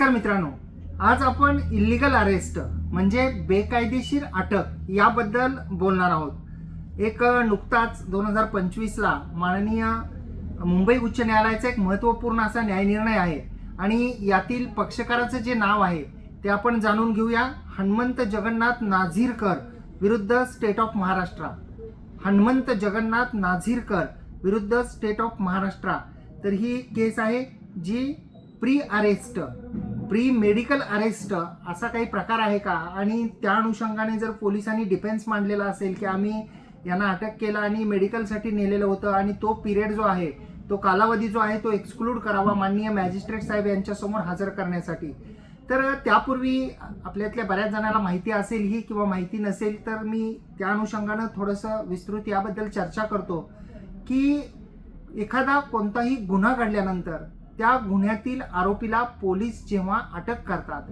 नमस्कार मित्रांनो. आज आपण इलिगल अरेस्ट म्हणजे बेकायदेशीर अटक याबद्दल बोलणार आहोत. एक नुकताच दोन हजार पंचवीसला माननीय मुंबई उच्च न्यायालयाचा एक महत्त्वपूर्ण असा न्यायनिर्णय आहे. आणि यातील पक्षकाराचं जे नाव आहे ते आपण जाणून घेऊया. हनुमंत जगन्नाथ नाझीरकर विरुद्ध स्टेट ऑफ महाराष्ट्र. हनुमंत जगन्नाथ नाझीरकर विरुद्ध स्टेट ऑफ महाराष्ट्र. तर ही केस आहे जी pre arrest pre medical arrest असा काही प्रकार आहे का? आणि त्या अनुषंगाने जर पोलिसांनी डिफेन्स मांडलेला असेल की आम्ही यांना अटक केलं आणि मेडिकलसाठी नेलेलं होतं आणि तो पिरियड जो आहे तो कालावधी जो आहे तो एक्सक्लूड करावा माननीय मॅजिस्ट्रेट साहेब यांच्यासमोर हजर करण्यासाठी. तर त्यापूर्वी आपल्यातल्या बऱ्याच जणांना माहिती असेल ही किंवा माहिती नसेल तर मी त्या अनुषंगानं थोडंसं विस्तृत याबद्दल चर्चा करतो की एखादा कोणताही गुन्हा घडल्यानंतर त्या गुन्ह्यातील आरोपीला पोलीस जेव्हा अटक करतात